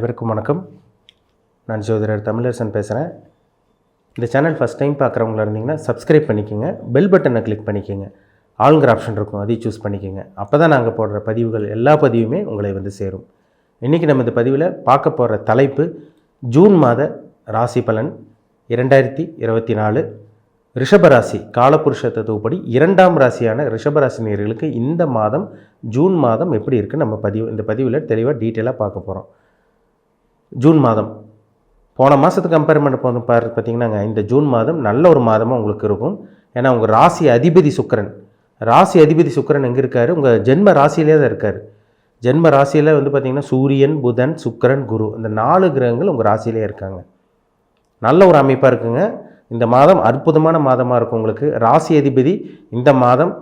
அனைவருக்கும் வணக்கம். நான் ஜோதிடர் தமிழரசன் பேசுகிறேன் இந்த சேனல் ஃபஸ்ட் டைம் பார்க்குறவங்களா இருந்தீங்கன்னா சப்ஸ்கிரைப் பண்ணிக்கோங்க. பெல் பட்டனை கிளிக் பண்ணிக்கோங்க. ஆளுங்கிற ஆப்ஷன் இருக்கும். அதையும் சூஸ் பண்ணிக்கோங்க. அப்போ தான் நாங்கள் போடுற பதிவுகள் எல்லா பதிவுமே உங்களை வந்து சேரும். இன்றைக்கி நம்ம இந்த பதிவில் பார்க்க போகிற தலைப்பு ஜூன் மாத ராசி பலன் இரண்டாயிரத்தி இருபத்தி நாலு. ரிஷபராசி காலபுருஷ தத்துவப்படி இரண்டாம் ராசியான ரிஷபராசி நேயர்களுக்கு இந்த மாதம் ஜூன் மாதம் எப்படி இருக்குது நம்ம பதிவு இந்த பதிவில் தெளிவாக டீட்டெயிலாக பார்க்க போகிறோம் ஜூன் மாதம். போன மாதத்துக்கு கம்பேர் பண்ண போது பார்த்தீங்கன்னாங்க இந்த ஜூன் மாதம் நல்ல ஒரு மாதமாக உங்களுக்கு இருக்கும். ஏன்னா உங்கள் ராசி அதிபதி சுக்கிரன். ராசி அதிபதி சுக்கிரன் எங்கே இருக்கார்? உங்கள் ஜென்ம ராசியிலே தான் இருக்கார். ஜென்ம ராசியில் வந்து பார்த்திங்கன்னா சூரியன் புதன் சுக்கரன் குரு. இந்த நாலு கிரகங்கள் உங்கள் ராசியிலே இருக்காங்க. நல்ல ஒரு அமைப்பாக இருக்குங்க. இந்த மாதம் அற்புதமான மாதமாக இருக்கும் உங்களுக்கு. ராசி அதிபதி இந்த மாதம்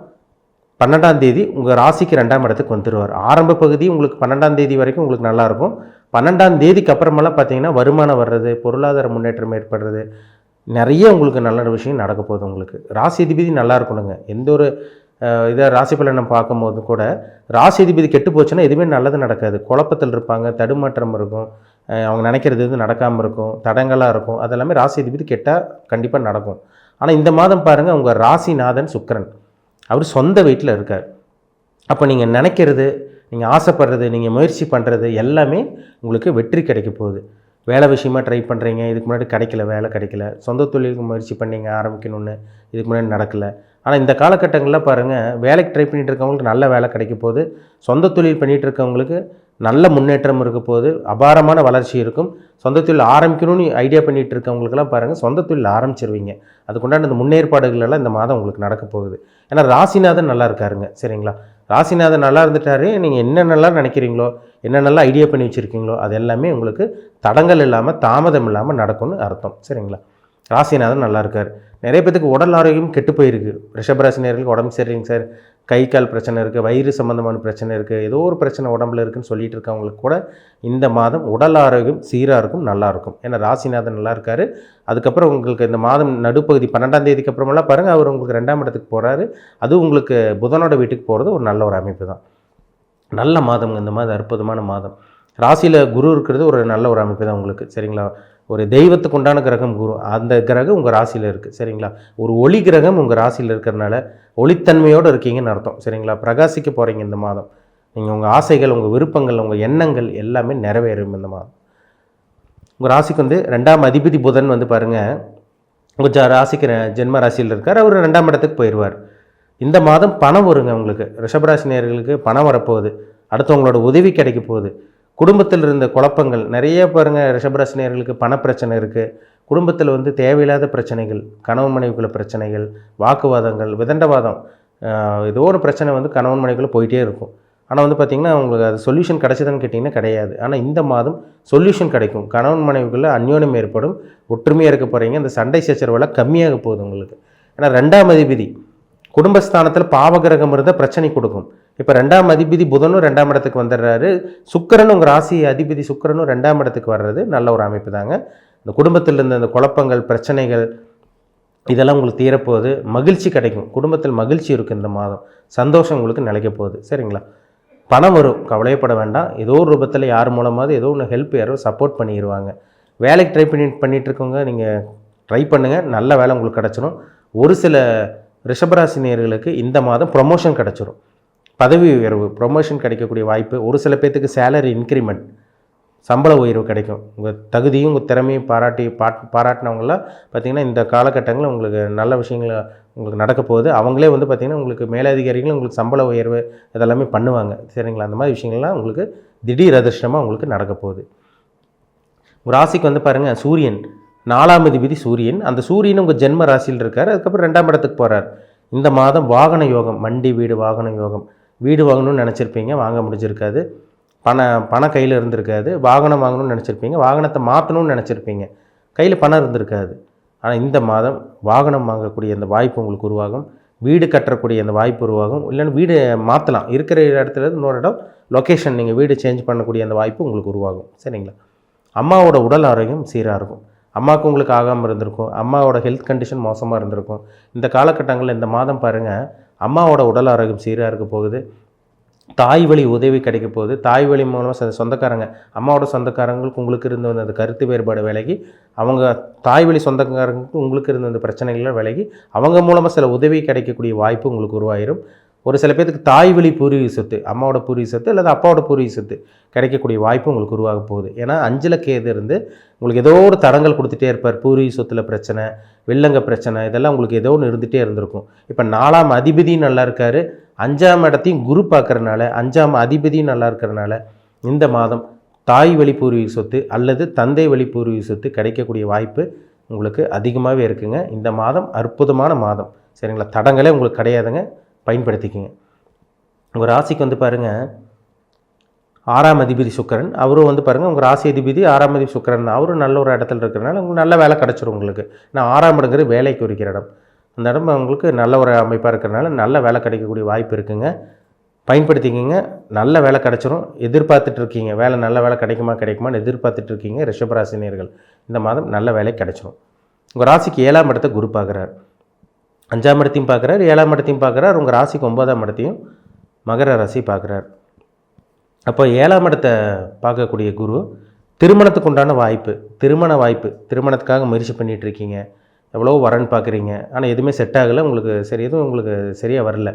பன்னெண்டாம் தேதி உங்கள் ராசிக்கு ரெண்டாம் இடத்துக்கு வந்துடுவார் ஆரம்ப பகுதி உங்களுக்கு பன்னெண்டாம் தேதி வரைக்கும் உங்களுக்கு நல்லாயிருக்கும் பன்னெண்டாம் தேதிக்கு அப்புறமெல்லாம் பார்த்தீங்கன்னா வருமானம் வர்றது பொருளாதார முன்னேற்றம் ஏற்படுறது நிறைய உங்களுக்கு நல்ல விஷயம் நடக்க போகுது உங்களுக்கு. ராசி அதிபதி நல்லா இருக்கணுங்க. எந்த ஒரு இதை ராசி பலனை பார்க்கும்போது கூட ராசி அதிபதி கெட்டு போச்சுன்னா எதுவுமே நல்லது நடக்காது. குழப்பத்தில் இருப்பாங்க தடுமாற்றம் இருக்கும் அவங்க நினைக்கிறது எதுவும் நடக்காமல் இருக்கும் தடங்களாக இருக்கும். அதெல்லாமே ராசி அதிபதி கெட்டால் கண்டிப்பாக நடக்கும். ஆனால் இந்த மாதம் பாருங்கள் உங்கள் ராசிநாதன் சுக்கரன். அவர் சொந்த வீட்டில் இருக்கார். அப்போ நீங்கள் நினைக்கிறது நீங்கள் ஆசைப்படுறது நீங்கள் முயற்சி பண்ணுறது எல்லாமே உங்களுக்கு வெற்றி கிடைக்க போகுது. வேலை விஷயமா ட்ரை பண்ணுறீங்க இதுக்கு முன்னாடி கிடைக்கல வேலை கிடைக்கல. சொந்த தொழிலுக்கு முயற்சி பண்ணீங்க ஆரம்பிக்கணும்னு இதுக்கு முன்னாடி நடக்கல. ஆனால் இந்த காலகட்டங்களில் பாருங்கள் வேலைக்கு ட்ரை பண்ணிகிட்டு இருக்கவங்களுக்கு நல்ல வேலை கிடைக்க போகுது. சொந்த தொழில் பண்ணிகிட்டு இருக்கவங்களுக்கு நல்ல முன்னேற்றம் இருக்க போது அபாரமான வளர்ச்சி இருக்கும். சொந்த தொழில் ஆரம்பிக்கணும்னு ஐடியா பண்ணிகிட்டு இருக்கவங்களுக்கெல்லாம் பாருங்கள் சொந்த தொழில் ஆரம்பிச்சிருவீங்க. அதுக்குண்டான இந்த முன்னேற்பாடுகள் எல்லாம் இந்த மாதம் உங்களுக்கு நடக்க போகுது. ஏன்னா ராசிநாதன் நல்லா இருக்காருங்க சரிங்களா? ராசிநாதன் நல்லா இருந்துட்டாரு. நீங்கள் என்னென்னலாம் நினைக்கிறீங்களோ என்னென்னலாம் ஐடியா பண்ணி வச்சுருக்கீங்களோ அது எல்லாமே உங்களுக்கு தடங்கள் இல்லாமல் தாமதம் இல்லாமல் நடக்கும்னு அர்த்தம். சரிங்களா? ராசிநாதன் நல்லா இருக்கார். நிறைய பேத்துக்கு உடல் ஆரோக்கியம் கெட்டு போயிருக்கு. ரிஷபராசினியர்களுக்கு உடம்பு சரியில்லைங்க சார். கை கால் பிரச்சனை இருக்குது வயிறு சம்மந்தமான பிரச்சனை இருக்குது ஏதோ ஒரு பிரச்சனை உடம்புல இருக்குன்னு சொல்லிட்டு இருக்கவங்களுக்கு கூட இந்த மாதம் உடல் ஆரோக்கியம் சீராக இருக்கும் நல்லாயிருக்கும் ஏன்னா ராசிநாதன் நல்லா இருக்காரு. அதுக்கப்புறம் உங்களுக்கு இந்த மாதம் நடுப்பகுதி பன்னெண்டாம் தேதிக்கு அப்புறமெல்லாம் பாருங்கள் அவர் உங்களுக்கு ரெண்டாம் இடத்துக்கு போகிறாரு அது உங்களுக்கு புதனோட வீட்டுக்கு போகிறது ஒரு நல்ல ஒரு அமைப்பு தான். நல்ல மாதம் இந்த மாதிரி அற்புதமான மாதம். ராசியில் குரு இருக்கிறது ஒரு நல்ல ஒரு அமைப்பு தான் உங்களுக்கு. சரிங்களா? ஒரு தெய்வத்துக்கு உண்டான கிரகம் குரு அந்த கிரகம் உங்கள் ராசியில் இருக்குது சரிங்களா? ஒரு ஒளி கிரகம் உங்கள் ராசியில் இருக்கிறனால ஒளித்தன்மையோடு இருக்கீங்கன்னு அர்த்தம் சரிங்களா? பிரகாசிக்க போகிறீங்க இந்த மாதம். நீங்கள் உங்கள் ஆசைகள் உங்கள் விருப்பங்கள் உங்கள் எண்ணங்கள் எல்லாமே நிறைவேறும் இந்த மாதம். உங்கள் ராசிக்கு வந்து ரெண்டாம் அதிபதி புதன் வந்து பாருங்கள் உங்கள் ஜ ராசிக்கு ஜென்ம ராசியில் இருக்கார் அவர் ரெண்டாம் இடத்துக்கு போயிடுவார் இந்த மாதம் பணம் வருங்க உங்களுக்கு. ரிஷபராசி நேயர்களுக்கு பணம் வரப்போகுது. அடுத்தவங்களோட உதவி கிடைக்க போகுது. குடும்பத்தில் இருந்த குழப்பங்கள். நிறைய பாருங்கள் ரிஷபராசினியர்களுக்கு பணப்பிரச்சனை இருக்குது குடும்பத்தில் வந்து தேவையில்லாத பிரச்சனைகள் கணவன் மனைவிக்குள்ள பிரச்சனைகள் வாக்குவாதங்கள் விதண்டவாதம். ஏதோ ஒரு பிரச்சனை வந்து கணவன் மனைவிக்குள்ளே போயிட்டே இருக்கும். ஆனால் வந்து பார்த்திங்கன்னா உங்களுக்கு அது சொல்யூஷன் கிடைச்சதுன்னு கேட்டிங்கன்னா கிடையாது. ஆனால் இந்த மாதம் சொல்யூஷன் கிடைக்கும். கணவன் மனைவிக்குள்ளே அந்யோன்யம் ஏற்படும். ஒற்றுமையாக இருக்க போகிறீங்க இந்த சண்டை சச்சரவெல்லாம் கம்மியாக போகுது உங்களுக்கு. ஏன்னா ரெண்டாம் அதிபதி குடும்பஸ்தானத்தில் பாவகிரகம் இருந்தால் பிரச்சனை கொடுக்கும். இப்போ ரெண்டாம் அதிபதி புதனும் ரெண்டாம் இடத்துக்கு வந்துடுறாரு. சுக்கரனும் உங்கள் ராசி அதிபதி சுக்கிரனும் ரெண்டாம் இடத்துக்கு வர்றது நல்ல ஒரு அமைப்பு தாங்க. இந்த குடும்பத்தில் இருந்த இந்த குழப்பங்கள் பிரச்சனைகள் இதெல்லாம் உங்களுக்கு தீரப்போகுது. மகிழ்ச்சி கிடைக்கும். குடும்பத்தில் மகிழ்ச்சி இருக்கும் இந்த மாதம். சந்தோஷம் உங்களுக்கு நிலைக்க போகுது. சரிங்களா? பணம் வரும். கவலையப்பட வேண்டாம். ஏதோ ஒரு ரூபத்தில் யார் மூலமாவது ஏதோ ஒன்று ஹெல்ப் யாரோ சப்போர்ட் பண்ணிடுவாங்க வேலைக்கு ட்ரை பண்ணி பண்ணிட்டு இருக்கவங்க நீங்கள் ட்ரை பண்ணுங்கள் நல்ல வேலை உங்களுக்கு கிடச்சிரும். ஒரு சில ரிஷபராசினியர்களுக்கு இந்த மாதம் ப்ரொமோஷன் கிடச்சிரும். பதவி உயர்வு ப்ரொமோஷன் கிடைக்கக்கூடிய வாய்ப்பு ஒரு சில பேர்த்துக்கு சேலரி இன்க்ரிமெண்ட் சம்பள உயர்வு கிடைக்கும். உங்கள் தகுதியும் உங்கள் திறமையும் பாராட்டி பாட் பாராட்டினவங்களாம் பார்த்தீங்கன்னா இந்த காலகட்டங்களில் உங்களுக்கு நல்ல விஷயங்கள் உங்களுக்கு நடக்க போகுது. அவங்களே வந்து பார்த்திங்கன்னா உங்களுக்கு மேலதிகாரிகளும் உங்களுக்கு சம்பள உயர்வு இதெல்லாமே பண்ணுவாங்க. சரிங்களா? அந்த மாதிரி விஷயங்கள்லாம் உங்களுக்கு திடீர் அதிர்ஷ்டமாக உங்களுக்கு நடக்க போகுது. உங்கள் ராசிக்கு வந்து பாருங்கள் சூரியன். நாலாம் அதிபதி சூரியன். அந்த சூரியன் உங்கள் ஜென்ம ராசியில் இருக்கார். அதுக்கப்புறம் ரெண்டாம் இடத்துக்கு போகிறார் இந்த மாதம் வாகன யோகம் வண்டி வீடு வாகன யோகம். வீடு வாங்கணும்னு நினச்சிருப்பீங்க வாங்க முடிஞ்சிருக்காது. பண பணம் கையில் இருந்திருக்காது. வாகனம் வாங்கணும்னு நினச்சிருப்பீங்க வாகனத்தை மாற்றணும்னு நினச்சிருப்பீங்க. கையில் பணம் இருந்திருக்காது. ஆனால் இந்த மாதம் வாகனம் வாங்கக்கூடிய அந்த வாய்ப்பு உங்களுக்கு உருவாகும். வீடு கட்டக்கூடிய அந்த வாய்ப்பு உருவாகும். இல்லைன்னா வீடு மாற்றலாம் இருக்கிற இடத்துல இருந்து இன்னொரு இடம் லொக்கேஷன் நீங்கள் வீடு சேஞ்ச் பண்ணக்கூடிய அந்த வாய்ப்பு உங்களுக்கு உருவாகும். சரிங்களா? அம்மாவோட உடல் ஆரோக்கியம் சீராக இருக்கும். அம்மாவுக்கு உங்களுக்கு ஆகாமல் இருந்திருக்கும். அம்மாவோட ஹெல்த் கண்டிஷன் மோசமாக இருந்திருக்கும். இந்த காலகட்டங்களில் இந்த மாதம் பாருங்கள் அம்மாவோட உடல் ஆரோக்கியம் சீராக இருக்க போகுது. தாய் வழி உதவி கிடைக்க போகுது. தாய் வழி மூலமாக சில சொந்தக்காரங்க அம்மாவோட சொந்தக்காரங்களுக்கு உங்களுக்கு இருந்த அந்த கருத்து வேறுபாடு விலகி அவங்க தாய் வழி சொந்தக்காரங்களுக்கு உங்களுக்கு இருந்த அந்த பிரச்சனைகள்லாம் விலகி அவங்க மூலமாக சில உதவி கிடைக்கக்கூடிய வாய்ப்பு உங்களுக்கு உருவாயிரும். ஒரு சில பேர்த்துக்கு தாய் வழி பூர்வீக சொத்து அம்மாவோட பூர்வீக சொத்து அல்லது அப்பாவோட பூர்வீக சொத்து கிடைக்கக்கூடிய வாய்ப்பு உங்களுக்கு உருவாக போகுது. ஏன்னா அஞ்சில் கேது இருந்து உங்களுக்கு ஏதோ ஒரு தடங்கள் கொடுத்துட்டே இருப்பார். பூர்வீக சொத்தில் பிரச்சனை வெள்ளங்க பிரச்சனை இதெல்லாம் உங்களுக்கு ஏதோ ஒன்று இருந்துகிட்டே இருந்திருக்கும். இப்போ நாலாம் அதிபதியும் நல்லா இருக்கார். அஞ்சாம் இடத்தையும் குரு பார்க்குறனால அஞ்சாம் அதிபதியும் நல்லா இருக்கிறனால இந்த மாதம் தாய் வழி பூர்வீக சொத்து அல்லது தந்தை வழி பூர்வீக சொத்து கிடைக்கக்கூடிய வாய்ப்பு உங்களுக்கு அதிகமாகவே இருக்குங்க. இந்த மாதம் அற்புதமான மாதம். சரிங்களா? தடங்களே உங்களுக்கு கிடையாதுங்க. பயன்படுத்திக்கங்க. உங்கள் ராசிக்கு வந்து பாருங்கள் ஆறாம் அதிபதி சுக்கரன். அவரும் வந்து பாருங்கள் உங்கள் ராசி அதிபதி ஆறாம் அதிபதி சுக்கரன். அவரும் நல்ல ஒரு இடத்துல இருக்கிறனால உங்களுக்கு நல்ல வேலை கிடச்சிரும் உங்களுக்கு. நான் ஆறாம் இடங்கிற வேலைக்கு இருக்கிற இடம். அந்த இடம் உங்களுக்கு நல்ல ஒரு அமைப்பாக இருக்கிறனால நல்ல வேலை கிடைக்கக்கூடிய வாய்ப்பு இருக்குங்க. பயன்படுத்திக்கிங்க நல்ல வேலை கிடச்சிரும். எதிர்பார்த்துட்டு இருக்கீங்க வேலை நல்ல வேலை கிடைக்குமா கிடைக்குமான்னு எதிர்பார்த்துட்டு இருக்கீங்க ரிஷபராசினியர்கள் இந்த மாதம் நல்ல வேலை கிடச்சிரும். உங்கள் ராசிக்கு ஏழாம் இடத்தை குரு பார்க்குறாரு. அஞ்சாம் இடத்தையும் பார்க்குறார் ஏழாம் இடத்தையும் பார்க்குறார் உங்கள் ராசிக்கு ஒன்பதாம் இடத்தையும் மகர ராசி பார்க்குறார். அப்போ ஏழாம் இடத்தை பார்க்கக்கூடிய குரு திருமணத்துக்கு உண்டான வாய்ப்பு திருமண வாய்ப்பு திருமணத்துக்காக முயற்சி பண்ணிகிட்ருக்கீங்க எவ்வளோ வரன் பார்க்குறீங்க. ஆனால் எதுவுமே செட் ஆகலை. உங்களுக்கு சரி எதுவும் உங்களுக்கு சரியாக வரல.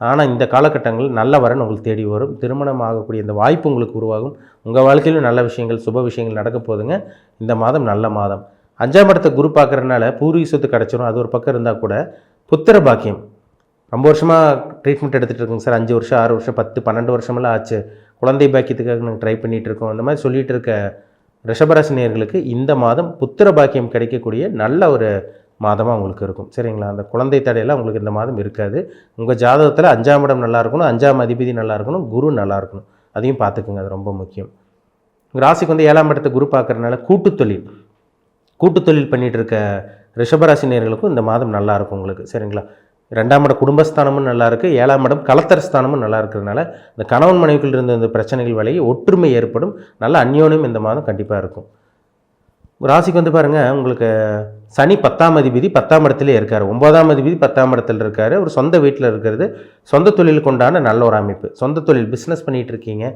ஆனால் இந்த காலகட்டங்களில் நல்ல வரன் உங்களுக்கு தேடி வரும். திருமணம் ஆகக்கூடிய இந்த வாய்ப்பு உங்களுக்கு உருவாகும். உங்கள் வாழ்க்கையிலும் நல்ல விஷயங்கள் சுப விஷயங்கள் நடக்க போகுதுங்க. இந்த மாதம் நல்ல மாதம். அஞ்சாம் இடத்தை குரு பார்க்குறதுனால பூர்வீக சொத்து கிடச்சிரும். அது ஒரு பக்கம் இருந்தால் கூட புத்திர பாக்கியம் ரொம்ப வருஷமாக ட்ரீட்மெண்ட் எடுத்துகிட்டு இருக்கோங்க சார். அஞ்சு வருஷம் ஆறு வருஷம் பத்து பன்னெண்டு வருஷமெல்லாம் ஆச்சு. குழந்தை பாக்கியத்துக்காக நாங்கள் ட்ரை பண்ணிகிட்டு இருக்கோம். இந்த மாதிரி சொல்லிகிட்டு இருக்க ரிஷபராசினியர்களுக்கு இந்த மாதம் புத்திர பாக்கியம் கிடைக்கக்கூடிய நல்ல ஒரு மாதமாக உங்களுக்கு இருக்கும். சரிங்களா? அந்த குழந்தை தடையெல்லாம் உங்களுக்கு இந்த மாதம் இருக்காது. உங்கள் ஜாதகத்தில் அஞ்சாம் இடம் நல்லா இருக்கணும் அஞ்சாம் அதிபதி நல்லா இருக்கணும் குரு நல்லா இருக்கணும். அதையும் பார்த்துக்குங்க அது ரொம்ப முக்கியம். ராசிக்கு வந்து ஏழாம் இடத்தை குரு பார்க்குறதுனால கூட்டுத்தொழில் தொழில். பண்ணிகிட்டு இருக்க ரிஷபராசி நேர்களுக்கும் இந்த மாதம் நல்லா இருக்கும் உங்களுக்கு சரிங்களா? ரெண்டாம் இடம் குடும்பஸ்தானமும் நல்லா இருக்கு ஏழாம் இடம் கலத்தர ஸ்தானமும் நல்லா இருக்கிறதுனால இந்த கணவன் மனைவிக்குள் இருந்த இந்த பிரச்சனைகள் விலகி ஒற்றுமை ஏற்படும் நல்ல அந்யோன்யம் இந்த மாதம் கண்டிப்பாக இருக்கும். ராசிக்கு வந்து பாருங்க உங்களுக்கு சனி பத்தாம் அதிபதி பத்தாம் இடத்துல இருக்கார் ஒன்பதாம் அதிபதி பத்தாம் இடத்துல இருக்கார் ஒரு சொந்த வீட்டில் இருக்கிறது சொந்த தொழிலுக்கு உண்டான நல்ல ஒரு அமைப்பு சொந்த தொழில் பிஸ்னஸ் பண்ணிகிட்டு இருக்கீங்க.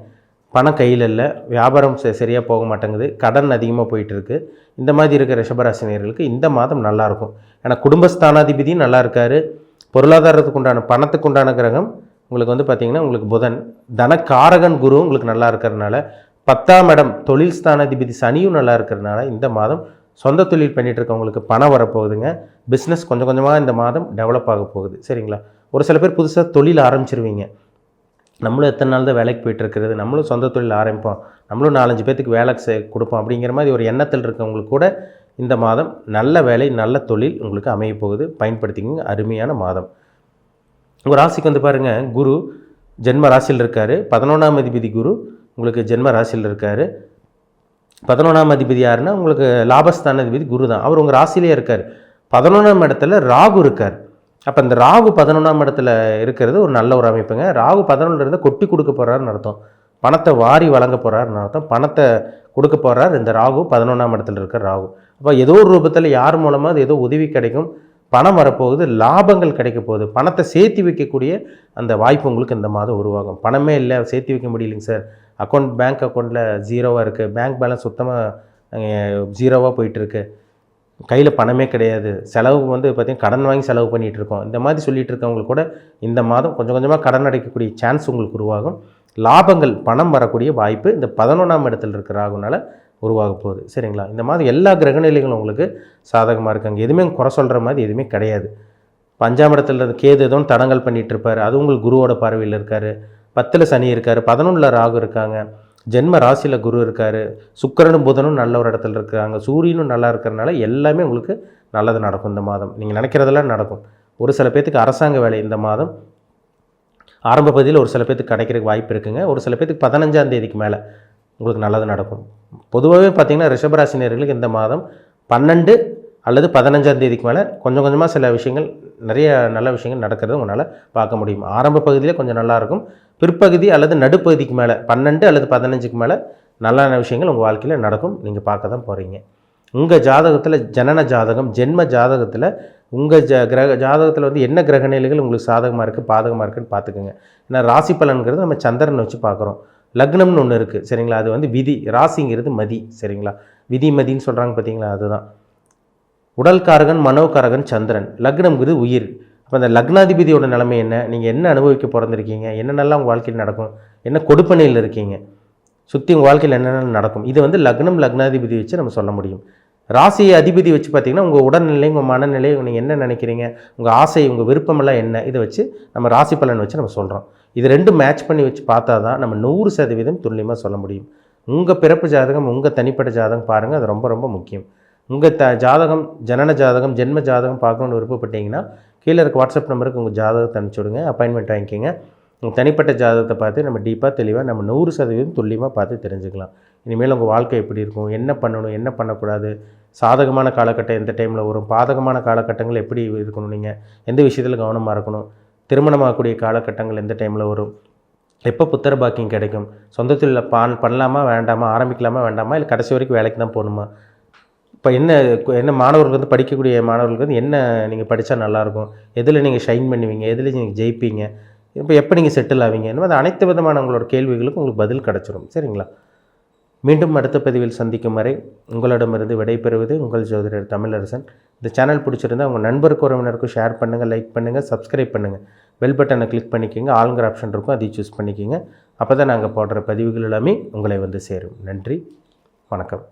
பணம் கையில் இல்லை. வியாபாரம் ச- போக மாட்டேங்குது. கடன் அதிகமாக போயிட்டு இருக்கு இந்த மாதிரி இருக்கிற ரிஷபராசினியர்களுக்கு இந்த மாதம் நல்லாயிருக்கும் ஏன்னா குடும்பஸ்தானாதிபதியும் நல்லா இருக்காரு. பொருளாதாரத்துக்கு உண்டான பணத்துக்கு உண்டான கிரகம் உங்களுக்கு வந்து பார்த்தீங்கன்னா உங்களுக்கு புதன். தனக்காரகன் குரு உங்களுக்கு நல்லா இருக்கிறதுனால பத்தாம் இடம் தொழில் ஸ்தானாதிபதி சனியும் நல்லா இருக்கிறதுனால இந்த மாதம் சொந்த தொழில் பண்ணிகிட்டு இருக்கவங்களுக்கு பணம் வரப்போகுதுங்க. பிஸ்னஸ் கொஞ்சம் கொஞ்சமாக இந்த மாதம் டெவலப் ஆக போகுது. சரிங்களா? ஒரு சில பேர் புதுசாக தொழில் ஆரம்பிச்சிருவீங்க. நம்மளும் எத்தனை நாள் தான் வேலைக்கு போயிட்டு இருக்கிறது நம்மளும் சொந்த தொழில் ஆரம்பிப்போம். நம்மளும் நாலஞ்சு பேத்துக்கு வேலை செய் கொடுப்போம். அப்படிங்கிற மாதிரி ஒரு எண்ணத்தில் இருக்கவங்களுக்கு கூட இந்த மாதம் நல்ல வேலை நல்ல தொழில் உங்களுக்கு அமைய போகுது. பயன்படுத்திக்கங்க. அருமையான மாதம். உங்கள் ராசிக்கு வந்து பாருங்கள் குரு ஜென்ம ராசியில் இருக்கார். பதினொன்றாம் அதிபதி குரு உங்களுக்கு ஜென்ம ராசியில் இருக்கார். பதினொன்றாம் அதிபதி யாருன்னா உங்களுக்கு லாபஸ்தான அதிபதி குரு தான். அவர் உங்கள் ராசியிலே இருக்கார். பதினொன்றாம் இடத்துல ராகு இருக்கார். அப்போ இந்த ராகு பதினொன்றாம் இடத்துல இருக்கிறது ஒரு நல்ல ஒரு அமைப்புங்க. ராகு பதினொன்றில் கொட்டி கொடுக்க போகிறாருன்னு அர்த்தம். பணத்தை வாரி வழங்க போகிறாருன்னு அர்த்தம். பணத்தை கொடுக்க போகிறார் இந்த ராகு பதினொன்றாம் இடத்துல இருக்கிற ராகு. அப்போ ஏதோ ஒரு ரூபத்தில் யார் மூலமாக அது ஏதோ உதவி கிடைக்கும் பணம் வரப்போகுது லாபங்கள் கிடைக்க போகுது. பணத்தை சேர்த்து வைக்கக்கூடிய அந்த வாய்ப்பு உங்களுக்கு இந்த மாதம் உருவாகும். பணமே இல்லை சேர்த்து வைக்க முடியலைங்க சார். அக்கௌண்ட் பேங்க் அக்கௌண்ட்டில் ஜீரோவாக இருக்குது பேங்க் பேலன்ஸ் சுத்தமாக ஜீரோவாக போயிட்டுருக்கு கையில் பணமே கிடையாது. செலவு வந்து பார்த்திங்கன்னா கடன் வாங்கி செலவு பண்ணிகிட்டு இருக்கோம் இந்த மாதிரி சொல்லிட்டு இருக்கவங்களுக்கு கூட இந்த மாதம் கொஞ்சம் கொஞ்சமாக கடன் அடைக்கக்கூடிய சான்ஸ் உங்களுக்கு உருவாகும். லாபங்கள் பணம் வரக்கூடிய வாய்ப்பு இந்த பதினொன்றாம் இடத்துல இருக்கிற ஆகுனால உருவாக போகுது. சரிங்களா? இந்த மாதிரி எல்லா கிரகநிலைகளும் உங்களுக்கு சாதகமாக இருக்காங்க எதுவுமே குறை சொல்கிற மாதிரி எதுவுமே கிடையாது. பஞ்சாம் இடத்துல கேது எதுவும் தடங்கள் பண்ணிகிட்ருப்பார் இருப்பார் அது உங்களுக்கு குருவோட பார்வையில் இருக்கார். பத்தில் சனி இருக்கார். பதினொன்றில் ராகு இருக்காங்க. ஜென்ம ராசியில் குரு இருக்கார். சுக்கிரனும் புதனும் நல்ல ஒரு இடத்துல இருக்காங்க. சூரியனும் நல்லா இருக்கிறனால எல்லாமே உங்களுக்கு நல்லது நடக்கும் இந்த மாதம். நீங்கள் நினைக்கிறதெல்லாம் நடக்கும். ஒரு சில பேர்த்துக்கு அரசாங்க வேலை இந்த மாதம். ஆரம்ப பகுதியில் ஒரு சில பேர்த்துக்கு கிடைக்கிறதுக்கு வாய்ப்பு இருக்குங்க. ஒரு சில பேர்த்துக்கு பதினஞ்சாம் தேதிக்கு மேலே உங்களுக்கு நல்லது நடக்கும். பொதுவாகவே பார்த்திங்கன்னா ரிஷபராசினியர்களுக்கு இந்த மாதம் பன்னெண்டு அல்லது பதினஞ்சாம் தேதிக்கு மேலே கொஞ்சம் கொஞ்சமாக சில விஷயங்கள் நிறைய நல்ல விஷயங்கள் நடக்கிறது உங்களால் பார்க்க முடியும். ஆரம்ப பகுதியில் கொஞ்சம் நல்லாயிருக்கும் பிற்பகுதி அல்லது நடுப்பகுதிக்கு மேலே பன்னெண்டு அல்லது பதினஞ்சுக்கு மேலே நல்ல விஷயங்கள் உங்கள் வாழ்க்கையில் நடக்கும். நீங்கள் பார்க்க தான் போகிறீங்க உங்கள் ஜாதகத்தில் ஜனன ஜாதகம் ஜென்ம ஜாதகத்தில் உங்கள் ஜ கிரக ஜாதகத்தில் வந்து என்ன கிரக நிலைகள் உங்களுக்கு சாதகமாக இருக்குது பாதகமாக இருக்குன்னு பார்த்துக்குங்க. ஏன்னா ராசி பலன்கிறது நம்ம சந்திரனை வச்சு பார்க்குறோம். லக்னம்னு ஒன்று இருக்குது சரிங்களா? அது வந்து விதி ராசிங்கிறது மதி சரிங்களா? விதி மதின்னு சொல்கிறாங்க பார்த்தீங்களா அதுதான். உடல்காரகன் மனோகாரகன் சந்திரன். லக்னம்ங்கிறது உயிர். இப்போ அந்த லக்னாதிபதியோட நிலைமை என்ன? நீங்கள் என்ன அனுபவிக்க பிறந்திருக்கீங்க? என்னென்னலாம் உங்கள் வாழ்க்கையில் நடக்கும்? என்ன கொடுப்பனையில் இருக்கீங்க? சுற்றி உங்கள் வாழ்க்கையில் என்னென்ன நடக்கும்? இது வந்து லக்னம் லக்னாதிபதி வச்சு நம்ம சொல்ல முடியும். ராசி அதிபதி வச்சு பார்த்தீங்கன்னா உங்கள் உடல்நிலை உங்கள் மனநிலை நீங்கள் என்ன நினைக்கிறீங்க? உங்கள் ஆசை உங்கள் விருப்பமெல்லாம் என்ன? இதை வச்சு நம்ம ராசி பலன் வச்சு நம்ம சொல்கிறோம் இது ரெண்டும் மேட்ச் பண்ணி வச்சு பார்த்தா தான் நம்ம நூறு சதவீதம் துல்லியமாக சொல்ல முடியும். உங்கள் பிறப்பு ஜாதகம் உங்கள் தனிப்பட்ட ஜாதகம் பாருங்கள் அது ரொம்ப ரொம்ப முக்கியம். உங்கள் த ஜாதகம் ஜனன ஜாதகம் ஜென்ம ஜாதகம் பார்க்கணுன்னு விருப்பப்பட்டீங்கன்னா கீழே இருக்க வாட்ஸ்அப் நம்பருக்கு உங்கள் ஜாதகத்தை அனுப்பிச்சி விடுங்க அப்பாயின்மெண்ட் வாங்கிக்கோங்க. உங்கள் தனிப்பட்ட ஜாதகத்தை பார்த்து நம்ம டீப்பாக தெளிவாக நம்ம நூறு சதவீதம் துல்லியமாக பார்த்து தெரிஞ்சுக்கலாம். இனிமேல் உங்கள் வாழ்க்கை எப்படி இருக்கும் என்ன பண்ணணும் என்ன பண்ணக்கூடாது சாதகமான காலகட்டம் எந்த டைமில் வரும் பாதகமான காலகட்டங்கள் எப்படி இருக்கணும் நீங்கள் எந்த விஷயத்தில் கவனமாக இருக்கணும் திருமணமாகக்கூடிய காலகட்டங்கள் எந்த டைமில் வரும் எப்போ புத்திர பாக்கியம் கிடைக்கும் சொந்த தொழிலில் பான் பண்ணலாமா வேண்டாமா ஆரம்பிக்கலாமா வேண்டாமா இல்லை கடைசி வரைக்கும் வேலைக்கு தான் போகணுமா இப்போ என்ன என்ன மாணவர்கள் வந்து படிக்கக்கூடிய மாணவர்களுக்கு வந்து என்ன நீங்கள் படித்தா நல்லாயிருக்கும்? எதில் நீங்கள் ஷைன் பண்ணுவீங்க? எதில் நீங்கள் ஜெயிப்பீங்க? இப்போ எப்போ நீங்கள் செட்டில் ஆவீங்க? இந்த மாதிரி அனைத்து விதமான உங்களோட கேள்விகளுக்கும் உங்களுக்கு பதில் கிடச்சிரும். சரிங்களா? மீண்டும் அடுத்த பதிவில் சந்திக்கும் வரை உங்களிடமிருந்து விடைபெறுவது உங்கள் ஜோதிடர் தமிழரசன். இந்த சேனல் பிடிச்சிருந்தா உங்கள் நண்பருக்கு உறவினருக்கும் ஷேர் பண்ணுங்கள் லைக் பண்ணுங்கள் சப்ஸ்கிரைப் பண்ணுங்கள் பெல் பட்டனை கிளிக் பண்ணிக்கோங்க. ஆளுங்கிற ஆப்ஷன் இருக்கும் அதையும் சூஸ் பண்ணிக்கோங்க. அப்போ தான் நாங்கள் போடுற பதிவுகள் எல்லாமே உங்களை வந்து சேரும். நன்றி. வணக்கம்.